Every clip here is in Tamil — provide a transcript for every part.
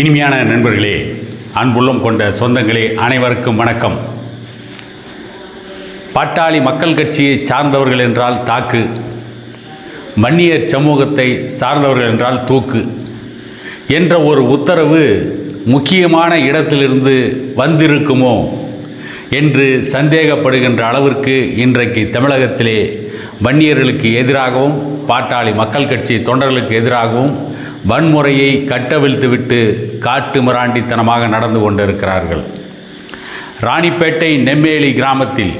இனிமையான நண்பர்களே அன்புள்ளம் கொண்ட சொந்தங்களே அனைவருக்கும் வணக்கம். பாட்டாளி மக்கள் கட்சியை சார்ந்தவர்கள் என்றால் தாக்கு. வன்னியர் சமூகத்தை சார்ந்தவர்கள் என்றால் தூக்கு. என்ற ஒரு உத்தரவு முக்கியமான இடத்திலிருந்து வந்திருக்குமோ என்று சந்தேகப்படுகின்ற அளவிற்கு இன்றைக்கு தமிழகத்திலே வன்னியர்களுக்கு எதிராகவும் பாட்டாளி மக்கள் கட்சி தொண்டர்களுக்கு எதிராகவும் வன்முறையை கட்டவிழ்த்துவிட்டு காட்டு மிராண்டித்தனமாக நடந்து கொண்டிருக்கிறார்கள். ராணிப்பேட்டை நெம்மேலி கிராமத்தில்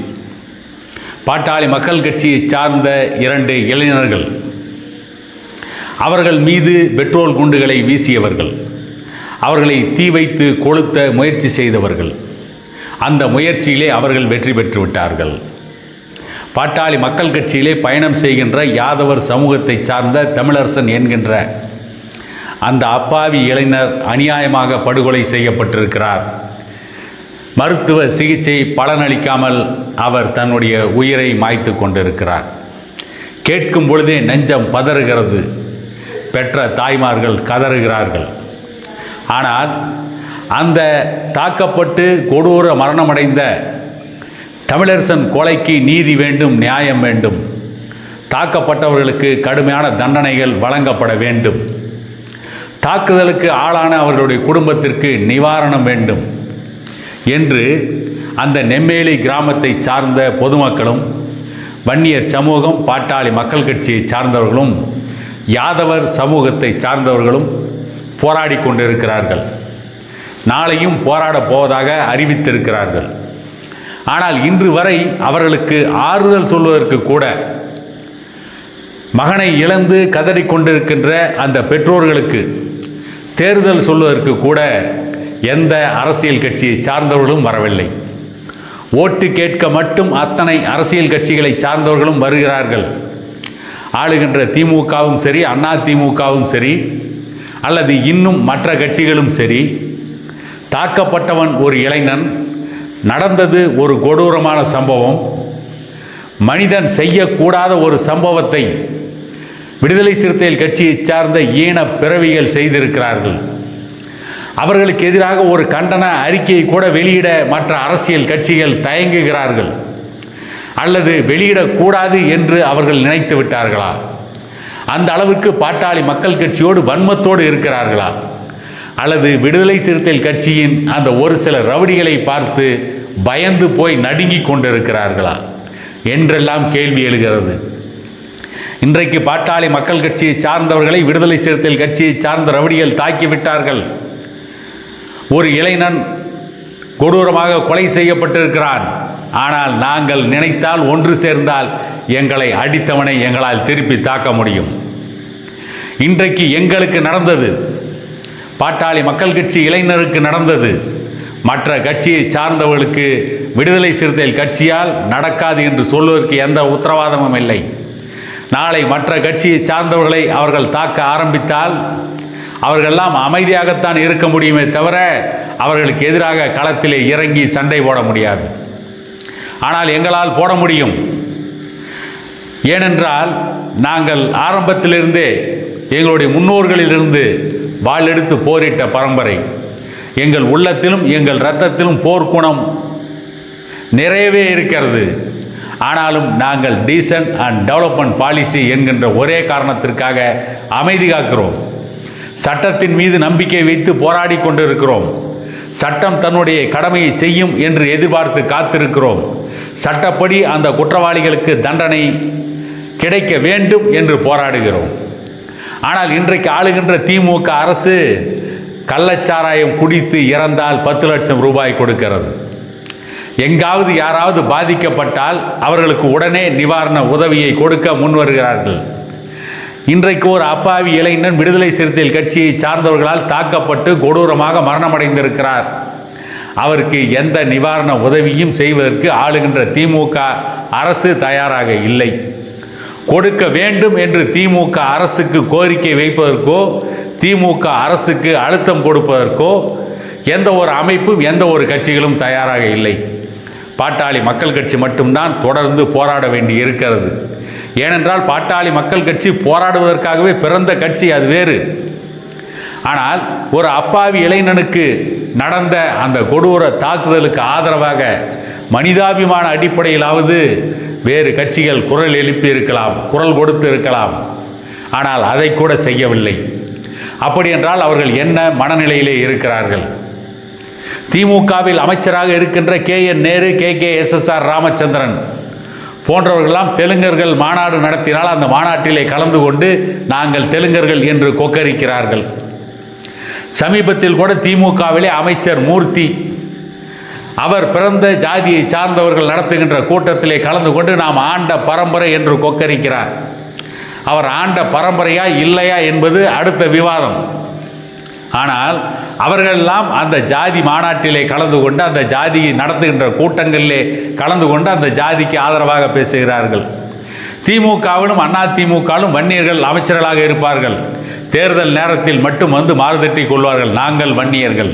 பாட்டாளி மக்கள் கட்சியை சார்ந்த இரண்டு இளைஞர்கள். அவர்கள் மீது பெட்ரோல் குண்டுகளை வீசியவர்கள். அவர்களை தீ வைத்து கொளுத்த முயற்சி செய்தவர்கள். அந்த முயற்சியிலே அவர்கள் வெற்றி பெற்று விட்டார்கள். பாட்டாளி மக்கள் கட்சியிலே பயணம் செய்கின்ற யாதவர் சமூகத்தை சார்ந்த தமிழரசன் என்கின்ற அந்த அப்பாவி இளைஞர் அநியாயமாக படுகொலை செய்யப்பட்டிருக்கிறார். மருத்துவ சிகிச்சை பலனளிக்காமல் அவர் தன்னுடைய உயிரை மாய்த்து கொண்டிருக்கிறார். கேட்கும் பொழுதே நெஞ்சம் பதறுகிறது. பெற்ற தாய்மார்கள் கதறுகிறார்கள். ஆனால் அந்த தாக்கப்பட்டு கொடூர மரணமடைந்த தமிழரசன் கொலைக்கு நீதி வேண்டும் நியாயம் வேண்டும். தாக்கப்பட்டவர்களுக்கு கடுமையான தண்டனைகள் வழங்கப்பட வேண்டும். தாக்குதலுக்கு ஆளான அவர்களுடைய குடும்பத்திற்கு நிவாரணம் வேண்டும் என்று அந்த நெம்மேலி கிராமத்தை சார்ந்த பொதுமக்களும் வன்னியர் சமூகம் பாட்டாளி மக்கள் கட்சியை சார்ந்தவர்களும் யாதவர் சமூகத்தை சார்ந்தவர்களும் போராடி கொண்டிருக்கிறார்கள். நாளையும் போராடப் போவதாக அறிவித்திருக்கிறார்கள். ஆனால் இன்று வரை அவர்களுக்கு ஆறுதல் சொல்வதற்கு கூட மகனை இழந்து கதறிக்கொண்டிருக்கின்ற அந்த பெற்றோர்களுக்கு தேர்தல் சொல்வதற்கு கூட எந்த அரசியல் கட்சியை சார்ந்தவர்களும் வரவில்லை. ஓட்டு கேட்க மட்டும் அத்தனை அரசியல் கட்சிகளை சார்ந்தவர்களும் வருகிறார்கள். ஆளுகின்ற திமுகவும் சரி அண்ணா திமுகவும் சரி அல்லது இன்னும் மற்ற கட்சிகளும் சரி தாக்கப்பட்டவன் ஒரு இளைஞன் நடந்தது ஒரு கொடூரமான சம்பவம் மனிதன் செய்யக்கூடாத ஒரு சம்பவத்தை விடுதலை சிறுத்தைகள் கட்சியை சார்ந்த ஈன பிறவிகள் செய்திருக்கிறார்கள். அவர்களுக்கு எதிராக ஒரு கண்டன அறிக்கையை கூட வெளியிட மற்ற அரசியல் கட்சிகள் தயங்குகிறார்கள். அல்லது வெளியிடக்கூடாது என்று அவர்கள் நினைத்து விட்டார்களா? அந்த அளவுக்கு பாட்டாளி மக்கள் கட்சியோடு வன்மத்தோடு இருக்கிறார்களா? அல்லது விடுதலை சிறுத்தைகள் கட்சியின் அந்த ஒரு சில ரவுடிகளை பார்த்து பயந்து போய் நடுங்கிக் கொண்டிருக்கிறார்களா? என்றெல்லாம் கேள்வி எழுகிறது. இன்றைக்கு பாட்டாளி மக்கள் கட்சியை சார்ந்தவர்களை விடுதலை சிறுத்தைகள் கட்சியை சார்ந்த ரவுடிகள் தாக்கிவிட்டார்கள். ஒரு இளைஞன் கொடூரமாக கொலை செய்யப்பட்டிருக்கிறான். ஆனால் நாங்கள் நினைத்தால் ஒன்று சேர்ந்தால் எங்களை அடித்தவனை எங்களால் திருப்பி தாக்க முடியும். இன்றைக்கு எங்களுக்கு நடந்தது பாட்டாளி மக்கள் கட்சி இளைஞருக்கு நடந்தது. மற்ற கட்சியை சார்ந்தவர்களுக்கு விடுதலை சிறுத்தைகள் கட்சியால் நடக்காது என்று சொல்வதற்கு எந்த உத்தரவாதமும் இல்லை. நாளை மற்ற கட்சியை சார்ந்தவர்களை அவர்கள் தாக்க ஆரம்பித்தால் அவர்களெல்லாம் அமைதியாகத்தான் இருக்க முடியுமே தவிர அவர்களுக்கு எதிராக களத்திலே இறங்கி சண்டை போட முடியாது. ஆனால் எங்களால் போட முடியும். ஏனென்றால் நாங்கள் ஆரம்பத்திலிருந்தே எங்களுடைய முன்னோர்களிலிருந்து வாழெடுத்து போரிட்ட பரம்பரை. எங்கள் உள்ளத்திலும் எங்கள் இரத்தத்திலும் போர்க்குணம் நிறையவே இருக்கிறது. ஆனாலும் நாங்கள் டீசன்ட் அண்ட் டெவலப்மெண்ட் பாலிசி என்கின்ற ஒரே காரணத்திற்காக அமைதி காக்கிறோம். சட்டத்தின் மீது நம்பிக்கை வைத்து போராடி கொண்டிருக்கிறோம். சட்டம் தன்னுடைய கடமையை செய்யும் என்று எதிர்பார்த்து காத்திருக்கிறோம். சட்டப்படி அந்த குற்றவாளிகளுக்கு தண்டனை கிடைக்க வேண்டும் என்று போராடுகிறோம். ஆனால் இன்றைக்கு ஆளுகின்ற திமுக அரசு கள்ளச்சாராயம் குடித்து இறந்தால் பத்து லட்சம் ரூபாய் கொடுக்கிறது. எங்காவது யாராவது பாதிக்கப்பட்டால் அவர்களுக்கு உடனே நிவாரண உதவியை கொடுக்க முன்வருகிறார்கள். இன்றைக்கு ஒரு அப்பாவி இளைஞன் விடுதலை சிறுத்தைகள் கட்சியை சார்ந்தவர்களால் தாக்கப்பட்டு கொடூரமாக மரணமடைந்திருக்கிறார். அவருக்கு எந்த நிவாரண உதவியும் செய்வதற்கு ஆளுகின்ற திமுக அரசு தயாராக இல்லை. கொடுக்க வேண்டும் என்று திமுக அரசுக்கு கோரிக்கை வைப்பதற்கோ திமுக அரசுக்கு அழுத்தம் கொடுப்பதற்கோ எந்த ஒரு அமைப்பும் எந்த ஒரு கட்சிகளும் தயாராக இல்லை. பாட்டாளி மக்கள் கட்சி மட்டும்தான் தொடர்ந்து போராட வேண்டி இருக்கிறது. ஏனென்றால் பாட்டாளி மக்கள் கட்சி போராடுவதற்காகவே பிறந்த கட்சி அது வேறு. ஆனால் ஒரு அப்பாவி இளைஞனுக்கு நடந்த அந்த கொடூர தாக்குதலுக்கு ஆதரவாக மனிதாபிமான அடிப்படையிலாவது வேறு கட்சிகள் குரல் எழுப்பி இருக்கலாம் குரல் கொடுத்து இருக்கலாம். ஆனால் அதை கூட செய்யவில்லை. அப்படி என்றால் அவர்கள் என்ன மனநிலையிலே இருக்கிறார்கள்? திமுகவில் அமைச்சராக இருக்கின்ற K N Nehru K K S S R Ramachandran. போன்றவர்களெல்லாம் தெலுங்கர்கள் மாநாடு நடத்தினால் அந்த மாநாட்டிலே கலந்து கொண்டு நாங்கள் தெலுங்கர்கள் என்று கொக்கரிக்கிறார்கள். சமீபத்தில் கூட திமுகவிலே அமைச்சர் மூர்த்தி அவர் பிறந்த ஜாதியை சார்ந்தவர்கள் நடத்துகின்ற கூட்டத்திலே கலந்து கொண்டு நாம் ஆண்ட பரம்பரை என்று கொக்கரிக்கிறார். அவர் ஆண்ட பரம்பரையா இல்லையா என்பது அடுத்த விவாதம். ஆனால் அவர்களெல்லாம் அந்த ஜாதி மாநாட்டிலே கலந்து கொண்டு அந்த ஜாதியை நடத்துகின்ற கூட்டங்களிலே கலந்து கொண்டு அந்த ஜாதிக்கு ஆதரவாக பேசுகிறார்கள். திமுகவிலும் அண்ணா திமுகவும் வன்னியர்கள் அமைச்சர்களாக இருப்பார்கள். தேர்தல் நேரத்தில் மட்டும் வந்து மாறுதட்டி கொள்வார்கள். நாங்கள் வன்னியர்கள்.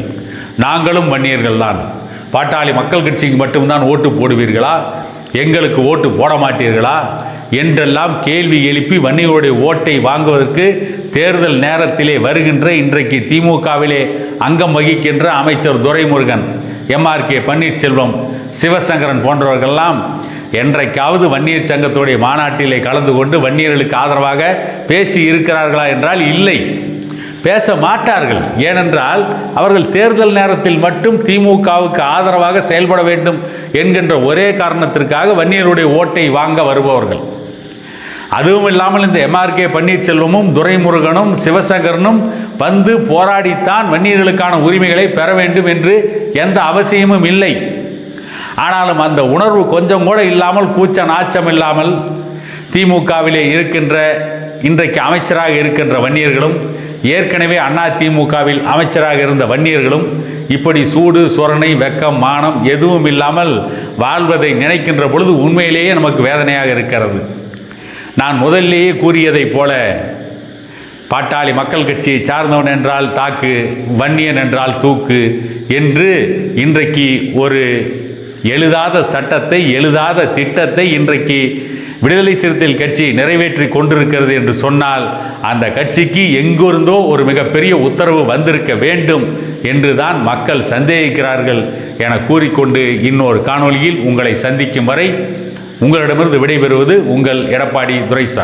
நாங்களும் வன்னியர்கள் தான் பாட்டாளி மக்கள் கட்சிக்கு மட்டும்தான் ஓட்டு போடுவீர்களா? எங்களுக்கு ஓட்டு போட மாட்டீர்களா? என்றெல்லாம் கேள்வி எழுப்பி வன்னியருடைய ஓட்டை வாங்குவதற்கு தேர்தல் நேரத்திலே வருகின்ற இன்றைக்கு திமுகவிலே அங்கம் வகிக்கின்ற அமைச்சர் துரைமுருகன் எம்ஆர்கே பன்னீர்செல்வம் சிவசங்கரன் போன்றவர்கள்லாம் என்றைக்காவது வன்னியர் சங்கத்துடைய மாநாட்டிலே கலந்து கொண்டு வன்னியர்களுக்கு ஆதரவாக பேசி இருக்கிறார்களா என்றால் இல்லை. பேச மாட்டார்கள் ஏனென்றால் அவர்கள் தேர்தல் நேரத்தில் மட்டும் திமுகவுக்கு ஆதரவாக செயல்பட வேண்டும் என்கின்ற ஒரே காரணத்திற்காக வன்னியருடைய ஓட்டை வாங்க வருபவர்கள். அதுவும் இல்லாமல் இந்த எம்ஆர்கே பன்னீர்செல்வமும் துரைமுருகனும் சிவசங்கரனும் வந்து போராடித்தான் வன்னியர்களுக்கான உரிமைகளை பெற வேண்டும் என்று எந்த அவசியமும் இல்லை. ஆனாலும் அந்த உணர்வு கொஞ்சம் கூட இல்லாமல் கூச்ச நாச்சம் இல்லாமல் திமுகவிலே இருக்கின்ற இன்றைக்கு அமைச்சராக இருக்கின்ற வன்னியர்களும் ஏற்கனவே அண்ணா திமுகவில் அமைச்சராக இருந்த வன்னியர்களும் இப்படி சூடு சொரணை வெக்கம் மானம் எதுவும் இல்லாமல் வாழ்வதை நினைக்கின்ற பொழுது உண்மையிலேயே நமக்கு வேதனையாக இருக்கிறது. நான் முதல்லேயே கூறியதைப் போல பாட்டாளி மக்கள் கட்சியை சார்ந்தவன் என்றால் தாக்கு வன்னியன் என்றால் தூக்கு என்று இன்றைக்கு ஒரு எழுதாத சட்டத்தை எழுதாத திட்டத்தை இன்றைக்கு விடுதலை சிறுத்தைகள் கட்சி நிறைவேற்றி கொண்டிருக்கிறது என்று சொன்னால் அந்த கட்சிக்கு எங்கிருந்தோ ஒரு மிகப்பெரிய உத்தரவு வந்திருக்க வேண்டும் என்றுதான் மக்கள் சந்தேகிக்கிறார்கள் என கூறிக்கொண்டு இன்னொரு காணொளியில் உங்களை சந்திக்கும் வரை உங்களிடமிருந்து விடைபெறுவது உங்கள் எடப்பாடி துரைசாமி.